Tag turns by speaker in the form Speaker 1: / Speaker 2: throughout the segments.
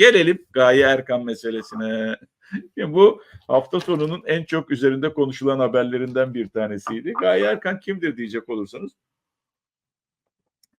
Speaker 1: Gelelim Gaye Erkan meselesine. Şimdi bu hafta sonunun en çok üzerinde konuşulan haberlerinden bir tanesiydi. Gaye Erkan kimdir diyecek olursanız.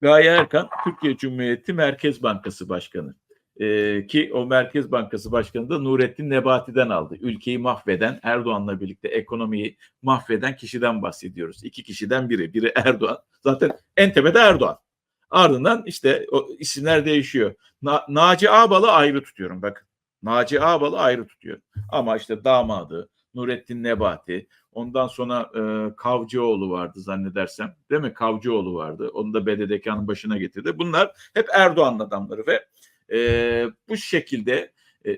Speaker 1: Gaye Erkan Türkiye Cumhuriyeti Merkez Bankası Başkanı. Ee, ki o Merkez Bankası Başkanı da Nurettin Nebati'den aldı. Ülkeyi mahveden, Erdoğan'la birlikte ekonomiyi mahveden kişiden bahsediyoruz. İki kişiden biri. Biri Erdoğan. Zaten en tepede Erdoğan. Ardından işte o isimler değişiyor. Na, Naci Ağbal'ı ayrı tutuyorum bakın. Naci Ağbal'ı ayrı tutuyor. Ama işte damadı, Nurettin Nebati, ondan sonra e, Kavcıoğlu vardı zannedersem. Değil mi? Kavcıoğlu vardı. Onu da BDDK'nın başına getirdi. Bunlar hep Erdoğan'ın adamları ve e, bu şekilde e,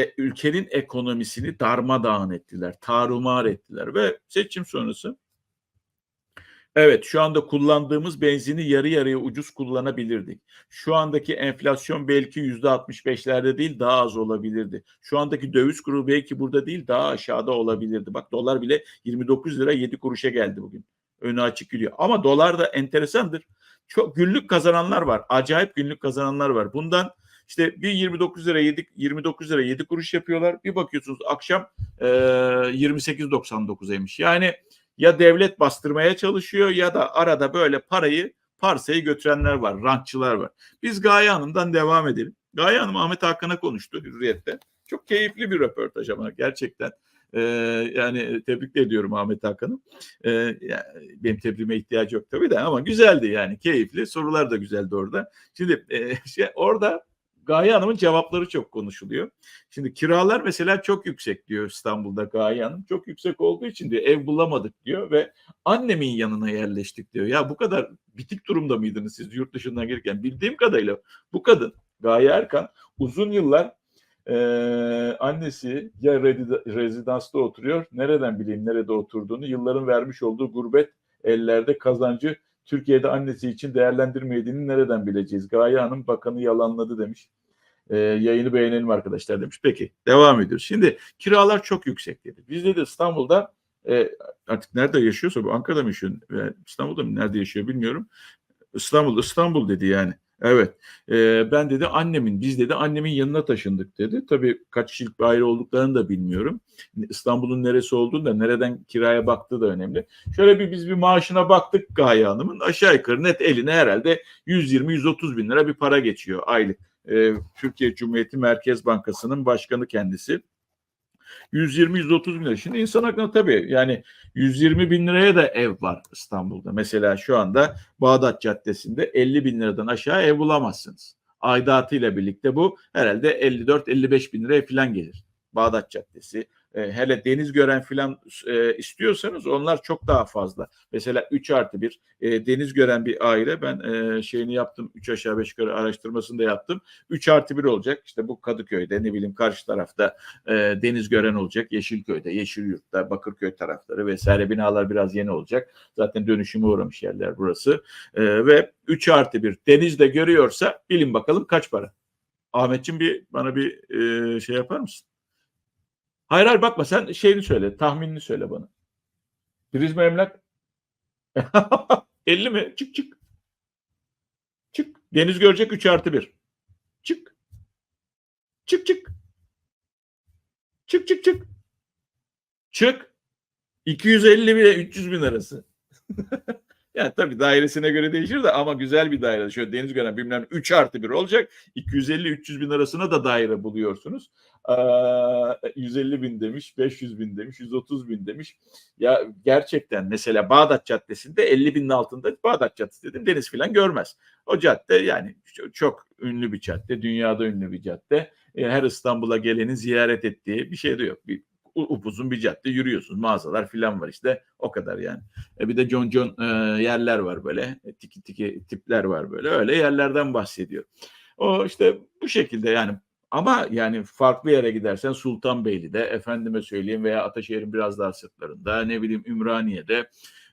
Speaker 1: e, ülkenin ekonomisini darmadağın ettiler, tarumar ettiler ve seçim sonrası Evet şu anda kullandığımız benzini yarı yarıya ucuz kullanabilirdik. Şu andaki enflasyon belki yüzde 65'lerde değil daha az olabilirdi. Şu andaki döviz kuru belki burada değil daha aşağıda olabilirdi. Bak dolar bile 29 lira 7 kuruşa geldi bugün. Önü açık gidiyor. Ama dolar da enteresandır. Çok günlük kazananlar var. Acayip günlük kazananlar var. Bundan işte bir 29 lira 7 29 lira 7 kuruş yapıyorlar. Bir bakıyorsunuz akşam e, 28.99'aymış. Yani ya devlet bastırmaya çalışıyor ya da arada böyle parayı parsayı götürenler var, rantçılar var. Biz Gaye Hanım'dan devam edelim. Gaye Hanım Ahmet Hakan'a konuştu Hürriyet'te. Çok keyifli bir röportaj ama gerçekten. Ee, yani tebrik ediyorum Ahmet Hakan'ı. Ee, yani benim tebriğime ihtiyacı yok tabii de ama güzeldi yani keyifli. Sorular da güzeldi orada. Şimdi e, şey, orada Gaye Hanım'ın cevapları çok konuşuluyor. Şimdi kiralar mesela çok yüksek diyor İstanbul'da Gaye Hanım. Çok yüksek olduğu için diyor ev bulamadık diyor ve annemin yanına yerleştik diyor. Ya bu kadar bitik durumda mıydınız siz yurt dışından gelirken? Bildiğim kadarıyla bu kadın Gaye Erkan uzun yıllar e, annesi ya rezidansta oturuyor. Nereden bileyim nerede oturduğunu yılların vermiş olduğu gurbet ellerde kazancı Türkiye'de annesi için değerlendirmediğini nereden bileceğiz? Gaye Hanım bakanı yalanladı demiş. E, yayını beğenelim arkadaşlar demiş. Peki devam ediyoruz. Şimdi kiralar çok yüksek dedi. Biz de İstanbul'da e, artık nerede yaşıyorsa bu Ankara'da mı yaşıyor? E, İstanbul'da mı nerede yaşıyor bilmiyorum. İstanbul İstanbul dedi yani. Evet. E, ben dedi annemin, biz dedi annemin yanına taşındık dedi. Tabii kaç kişilik bir aile olduklarını da bilmiyorum. İstanbul'un neresi olduğunu da nereden kiraya baktığı da önemli. Şöyle bir biz bir maaşına baktık Gaye Hanım'ın. Aşağı yukarı net eline herhalde 120-130 bin lira bir para geçiyor aylık. E, Türkiye Cumhuriyeti Merkez Bankası'nın başkanı kendisi. 120-130 bin lira. Şimdi insan aklına tabii yani 120 bin liraya da ev var İstanbul'da. Mesela şu anda Bağdat Caddesi'nde 50 bin liradan aşağı ev bulamazsınız. Aidatıyla birlikte bu herhalde 54-55 bin liraya falan gelir. Bağdat Caddesi, e, hele deniz gören filan e, istiyorsanız onlar çok daha fazla. Mesela 3 artı 1 e, deniz gören bir aile ben e, şeyini yaptım 3 aşağı 5 yukarı araştırmasını da yaptım. 3 artı 1 olacak işte bu Kadıköy'de ne bileyim karşı tarafta e, deniz gören olacak. Yeşilköy'de, Yeşilyurt'ta, Bakırköy tarafları vesaire binalar biraz yeni olacak. Zaten dönüşüme uğramış yerler burası. E, ve 3 artı 1 denizde görüyorsa bilin bakalım kaç para? Ahmetciğim bir bana bir e, şey yapar mısın? Hayır hayır bakma sen şeyini söyle. Tahminini söyle bana. Prizma emlak 50 mi? Çık çık. Çık. Deniz görecek 3 artı 1. Çık. Çık çık. Çık çık çık. Çık. 250 bile 300 bin arası. Yani tabii dairesine göre değişir de ama güzel bir daire. Şöyle deniz gören bilmem 3 artı 1 olacak. 250-300 bin arasına da daire buluyorsunuz. Ee, 150 bin demiş, 500 bin demiş, 130 bin demiş. Ya gerçekten mesela Bağdat Caddesi'nde 50 binin altında Bağdat Caddesi dedim deniz falan görmez. O cadde yani çok ünlü bir cadde, dünyada ünlü bir cadde. Her İstanbul'a gelenin ziyaret ettiği bir şey de yok. Bir upuzun bir cadde yürüyorsun. Mağazalar filan var işte. O kadar yani. E bir de John John e, yerler var böyle. E, tiki tiki tipler var böyle. Öyle yerlerden bahsediyor. O işte bu şekilde yani ama yani farklı yere gidersen Sultanbeyli'de efendime söyleyeyim veya Ataşehir'in biraz daha sırtlarında ne bileyim Ümraniye'de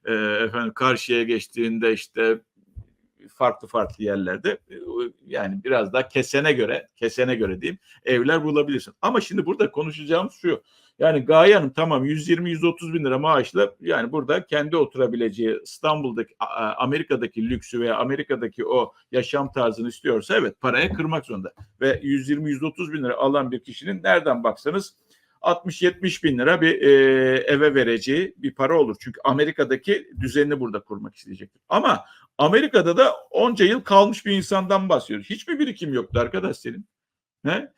Speaker 1: e, efendim karşıya geçtiğinde işte farklı farklı yerlerde e, yani biraz daha kesene göre kesene göre diyeyim evler bulabilirsin. Ama şimdi burada konuşacağımız şu. Yani Gaye Hanım tamam 120-130 bin lira maaşla yani burada kendi oturabileceği İstanbul'daki Amerika'daki lüksü veya Amerika'daki o yaşam tarzını istiyorsa evet paraya kırmak zorunda. Ve 120-130 bin lira alan bir kişinin nereden baksanız 60-70 bin lira bir e, eve vereceği bir para olur. Çünkü Amerika'daki düzenini burada kurmak isteyecektir. Ama Amerika'da da onca yıl kalmış bir insandan bahsediyoruz. Hiçbir birikim yoktu arkadaş senin. He?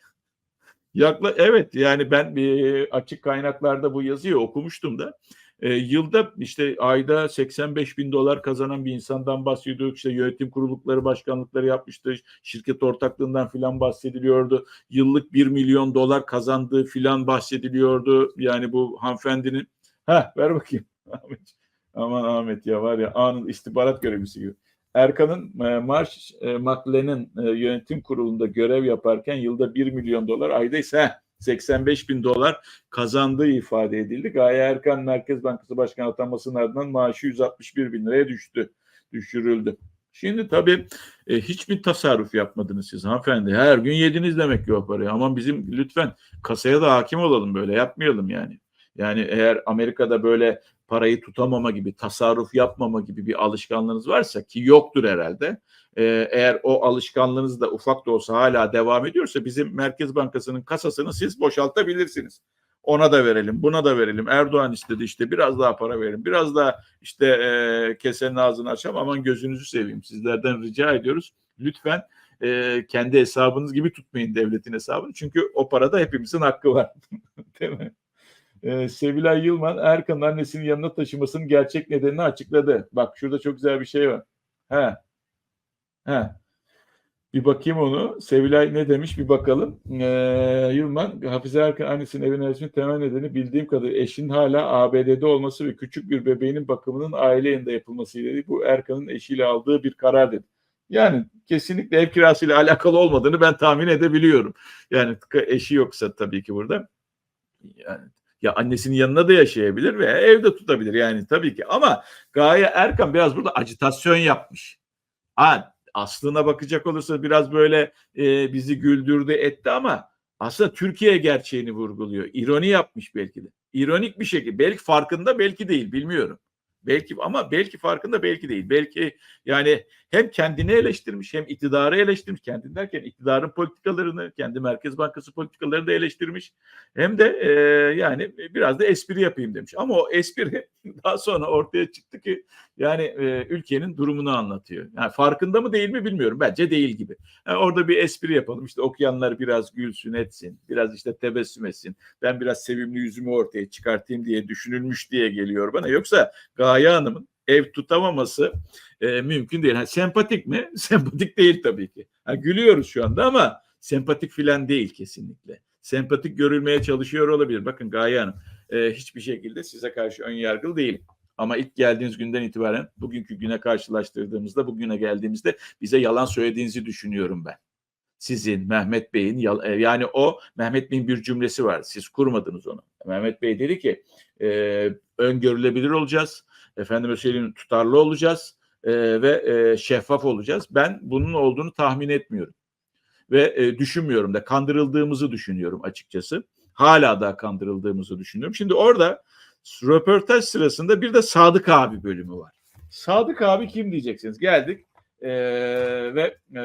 Speaker 1: Yakla evet yani ben bir açık kaynaklarda bu yazıyı okumuştum da e, yılda işte ayda 85 bin dolar kazanan bir insandan bahsediyorduk. İşte yönetim kurulukları başkanlıkları yapmıştı. Şirket ortaklığından filan bahsediliyordu. Yıllık 1 milyon dolar kazandığı filan bahsediliyordu. Yani bu hanımefendinin ha ver bakayım Ahmet. Aman Ahmet ya var ya anın istihbarat görevlisi gibi. Erkan'ın e, Marş e, McLenn'in e, yönetim kurulunda görev yaparken yılda 1 milyon dolar ayda ise 85 bin dolar kazandığı ifade edildi. Gaye Erkan Merkez Bankası Başkanı atanmasının ardından maaşı 161 bin liraya düştü, düşürüldü. Şimdi tabii e, hiçbir tasarruf yapmadınız siz hanımefendi. Her gün yediniz demek ki o parayı. Ama bizim lütfen kasaya da hakim olalım böyle yapmayalım yani. Yani eğer Amerika'da böyle parayı tutamama gibi, tasarruf yapmama gibi bir alışkanlığınız varsa ki yoktur herhalde. Ee, eğer o alışkanlığınız da ufak da olsa hala devam ediyorsa bizim Merkez Bankası'nın kasasını siz boşaltabilirsiniz. Ona da verelim, buna da verelim. Erdoğan istedi işte biraz daha para verin. Biraz daha işte e, kesenin ağzını açalım. Aman gözünüzü seveyim. Sizlerden rica ediyoruz. Lütfen e, kendi hesabınız gibi tutmayın devletin hesabını. Çünkü o parada hepimizin hakkı var. Değil mi? Ee, Sevilay Yılman Erkan'ın annesinin yanına taşımasının gerçek nedenini açıkladı. Bak şurada çok güzel bir şey var. He. He. Bir bakayım onu. Sevilay ne demiş bir bakalım. Ee, Yılman Hafize Erkan annesinin evine resmi temel nedeni bildiğim kadarıyla eşinin hala ABD'de olması ve küçük bir bebeğinin bakımının aile yanında yapılmasıyla dedi. Bu Erkan'ın eşiyle aldığı bir karar dedi. Yani kesinlikle ev kirasıyla alakalı olmadığını ben tahmin edebiliyorum. Yani eşi yoksa tabii ki burada. Yani ya annesinin yanına da yaşayabilir ve evde tutabilir yani tabii ki. Ama Gaye Erkan biraz burada acitasyon yapmış. Ha, aslına bakacak olursa biraz böyle e, bizi güldürdü etti ama aslında Türkiye gerçeğini vurguluyor. İroni yapmış belki de. İronik bir şekilde. Belki farkında belki değil bilmiyorum. Belki ama belki farkında belki değil. Belki yani hem kendini eleştirmiş hem iktidarı eleştirmiş. Kendini derken iktidarın politikalarını, kendi Merkez Bankası politikalarını da eleştirmiş. Hem de e, yani biraz da espri yapayım demiş. Ama o espri daha sonra ortaya çıktı ki yani e, ülkenin durumunu anlatıyor. Yani farkında mı değil mi bilmiyorum. Bence değil gibi. Yani orada bir espri yapalım. İşte okuyanlar biraz gülsün etsin. Biraz işte tebessüm etsin. Ben biraz sevimli yüzümü ortaya çıkartayım diye düşünülmüş diye geliyor bana. Yoksa Gaye Hanım'ın ev tutamaması e, mümkün değil. Ha, sempatik mi? Sempatik değil tabii ki. Ha, gülüyoruz şu anda ama sempatik filan değil kesinlikle. Sempatik görülmeye çalışıyor olabilir. Bakın Gaye Hanım e, hiçbir şekilde size karşı ön yargılı değilim. Ama ilk geldiğiniz günden itibaren bugünkü güne karşılaştırdığımızda bugüne geldiğimizde bize yalan söylediğinizi düşünüyorum ben. Sizin Mehmet Bey'in yani o Mehmet Bey'in bir cümlesi var. Siz kurmadınız onu. Mehmet Bey dedi ki e, öngörülebilir olacağız efendime söyleyeyim tutarlı olacağız e, ve e, şeffaf olacağız. Ben bunun olduğunu tahmin etmiyorum. Ve e, düşünmüyorum da kandırıldığımızı düşünüyorum açıkçası. Hala da kandırıldığımızı düşünüyorum. Şimdi orada röportaj sırasında bir de Sadık abi bölümü var. Sadık abi kim diyeceksiniz? Geldik e, ve e,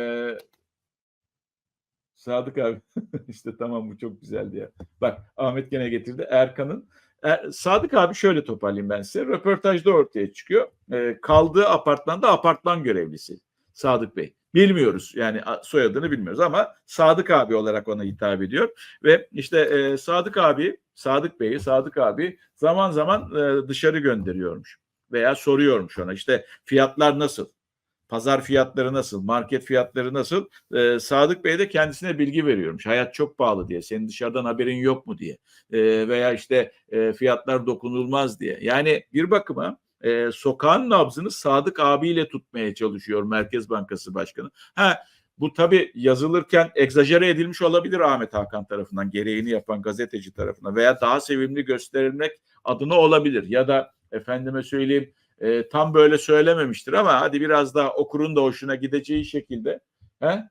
Speaker 1: Sadık abi işte tamam bu çok güzeldi ya. Bak Ahmet gene getirdi. Erkan'ın e, Sadık abi şöyle toparlayayım ben size. Röportajda ortaya çıkıyor. E, kaldığı apartmanda apartman görevlisi Sadık Bey. Bilmiyoruz yani soyadını bilmiyoruz ama Sadık abi olarak ona hitap ediyor. Ve işte e, Sadık abi, Sadık Bey'i, Sadık abi zaman zaman e, dışarı gönderiyormuş. Veya soruyormuş ona işte fiyatlar nasıl? Pazar fiyatları nasıl? Market fiyatları nasıl? Ee, Sadık Bey de kendisine bilgi veriyormuş. Hayat çok pahalı diye. Senin dışarıdan haberin yok mu diye. Ee, veya işte e, fiyatlar dokunulmaz diye. Yani bir bakıma e, sokağın nabzını Sadık abiyle tutmaya çalışıyor Merkez Bankası Başkanı. Ha bu tabi yazılırken egzajere edilmiş olabilir Ahmet Hakan tarafından, gereğini yapan gazeteci tarafından veya daha sevimli gösterilmek adına olabilir. Ya da efendime söyleyeyim e, tam böyle söylememiştir ama hadi biraz daha okurun da hoşuna gideceği şekilde. He?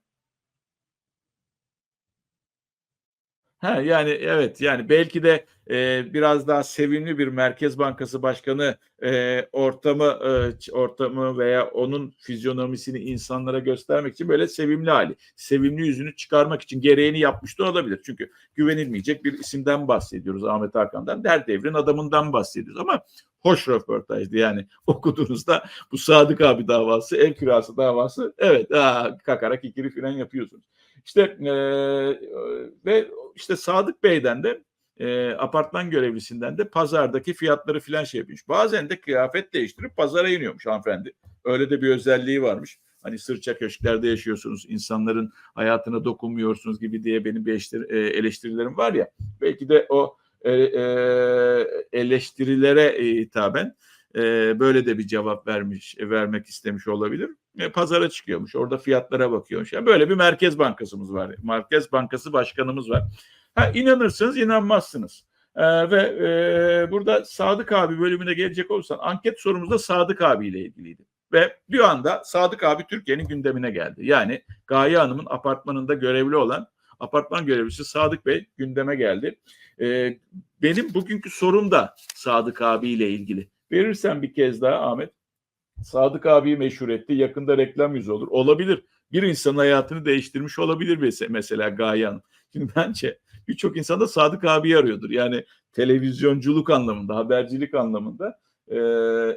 Speaker 1: Ha yani evet yani belki de e, biraz daha sevimli bir Merkez Bankası Başkanı e, ortamı e, ortamı veya onun fizyonomisini insanlara göstermek için böyle sevimli hali, sevimli yüzünü çıkarmak için gereğini yapmış da olabilir. Çünkü güvenilmeyecek bir isimden bahsediyoruz Ahmet Hakan'dan. Der devrin adamından bahsediyoruz ama hoş röportajdı yani okuduğunuzda bu Sadık abi davası, ev kirası davası evet aa, kakarak ikili falan yapıyorsunuz. İşte e, ve işte Sadık Bey'den de e, apartman görevlisinden de pazardaki fiyatları filan şey yapmış. Bazen de kıyafet değiştirip pazara iniyormuş hanımefendi. Öyle de bir özelliği varmış. Hani sırça köşklerde yaşıyorsunuz, insanların hayatına dokunmuyorsunuz gibi diye benim bir eleştir, eleştirilerim var ya. Belki de o e, e, eleştirilere e, e, böyle de bir cevap vermiş, e, vermek istemiş olabilir. E, pazara çıkıyormuş, orada fiyatlara bakıyormuş. Yani böyle bir Merkez Bankasımız var, Merkez Bankası Başkanımız var. Ha, inanırsınız, inanmazsınız. Ee, ve e, burada Sadık abi bölümüne gelecek olursan anket sorumuz da Sadık abiyle ilgiliydi. Ve bir anda Sadık abi Türkiye'nin gündemine geldi. Yani Gaye Hanım'ın apartmanında görevli olan apartman görevlisi Sadık Bey gündeme geldi. Ee, benim bugünkü sorum da Sadık abiyle ilgili. Verirsen bir kez daha Ahmet. Sadık abiyi meşhur etti. Yakında reklam yüzü olur. Olabilir. Bir insanın hayatını değiştirmiş olabilir mesela Gaye Hanım. Şimdi bence birçok insan da Sadık abi arıyordur. Yani televizyonculuk anlamında, habercilik anlamında e,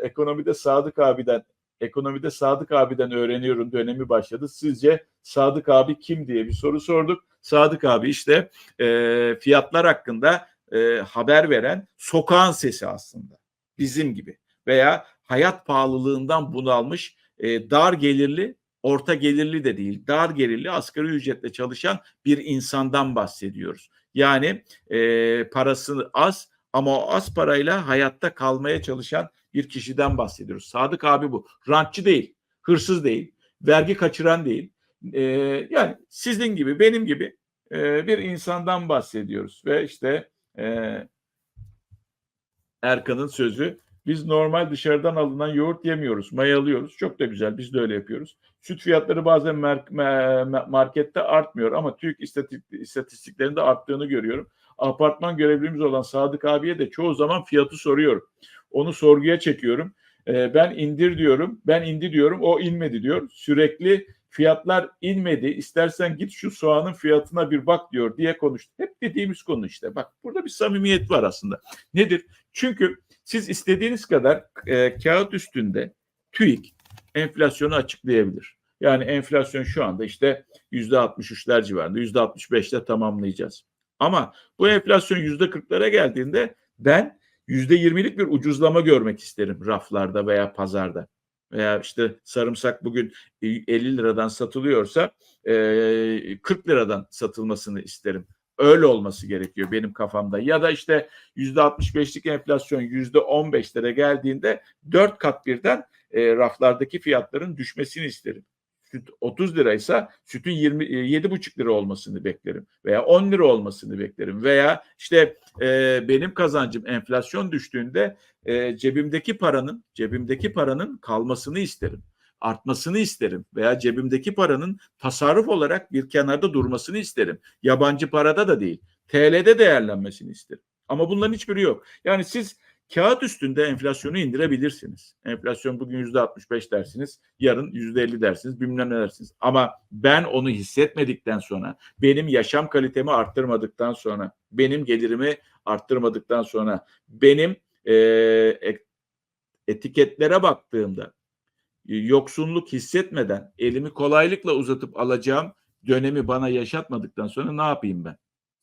Speaker 1: ekonomide Sadık abiden ekonomide Sadık abiden öğreniyorum dönemi başladı. Sizce Sadık abi kim diye bir soru sorduk. Sadık abi işte e, fiyatlar hakkında e, haber veren sokağın sesi aslında. Bizim gibi veya hayat pahalılığından bunalmış e, dar gelirli orta gelirli de değil, dar gelirli asgari ücretle çalışan bir insandan bahsediyoruz. Yani e, parası az ama o az parayla hayatta kalmaya çalışan bir kişiden bahsediyoruz. Sadık abi bu. Rantçı değil, hırsız değil, vergi kaçıran değil. E, yani sizin gibi, benim gibi e, bir insandan bahsediyoruz. Ve işte e, Erkan'ın sözü biz normal dışarıdan alınan yoğurt yemiyoruz, mayalıyoruz. Çok da güzel, biz de öyle yapıyoruz. Süt fiyatları bazen markette artmıyor ama TÜİK istatistiklerinde arttığını görüyorum. Apartman görevlimiz olan Sadık abiye de çoğu zaman fiyatı soruyorum. Onu sorguya çekiyorum. Ben indir diyorum, ben indi diyorum, o inmedi diyor. Sürekli fiyatlar inmedi. İstersen git şu soğanın fiyatına bir bak diyor diye konuştu. Hep dediğimiz konu işte. Bak burada bir samimiyet var aslında. Nedir? Çünkü siz istediğiniz kadar e, kağıt üstünde TÜİK enflasyonu açıklayabilir. Yani enflasyon şu anda işte yüzde 63'ler civarında, yüzde 65'te tamamlayacağız. Ama bu enflasyon yüzde 40'lara geldiğinde ben yüzde 20'lik bir ucuzlama görmek isterim raflarda veya pazarda. Veya işte sarımsak bugün 50 liradan satılıyorsa 40 liradan satılmasını isterim. Öyle olması gerekiyor benim kafamda. Ya da işte yüzde 65'lik enflasyon yüzde 15'lere geldiğinde dört kat birden e, raflardaki fiyatların düşmesini isterim. Süt 30 liraysa sütün 20 7,5 lira olmasını beklerim veya 10 lira olmasını beklerim veya işte e, benim kazancım enflasyon düştüğünde e, cebimdeki paranın cebimdeki paranın kalmasını isterim artmasını isterim veya cebimdeki paranın tasarruf olarak bir kenarda durmasını isterim. Yabancı parada da değil, TL'de değerlenmesini isterim. Ama bunların hiçbiri yok. Yani siz kağıt üstünde enflasyonu indirebilirsiniz. Enflasyon bugün yüzde 65 dersiniz, yarın yüzde 50 dersiniz, bilmem ne dersiniz. Ama ben onu hissetmedikten sonra, benim yaşam kalitemi arttırmadıktan sonra, benim gelirimi arttırmadıktan sonra, benim e, etiketlere baktığımda yoksunluk hissetmeden elimi kolaylıkla uzatıp alacağım dönemi bana yaşatmadıktan sonra ne yapayım ben?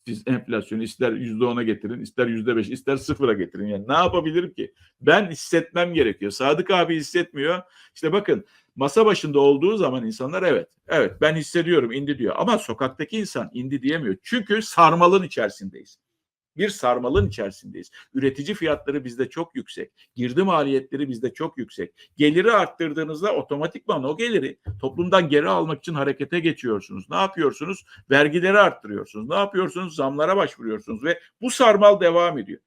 Speaker 1: Siz enflasyonu ister yüzde ona getirin, ister yüzde beş, ister sıfıra getirin. Yani ne yapabilirim ki? Ben hissetmem gerekiyor. Sadık abi hissetmiyor. İşte bakın masa başında olduğu zaman insanlar evet, evet ben hissediyorum indi diyor. Ama sokaktaki insan indi diyemiyor. Çünkü sarmalın içerisindeyiz bir sarmalın içerisindeyiz. Üretici fiyatları bizde çok yüksek. Girdi maliyetleri bizde çok yüksek. Geliri arttırdığınızda otomatikman o geliri toplumdan geri almak için harekete geçiyorsunuz. Ne yapıyorsunuz? Vergileri arttırıyorsunuz. Ne yapıyorsunuz? Zamlara başvuruyorsunuz ve bu sarmal devam ediyor.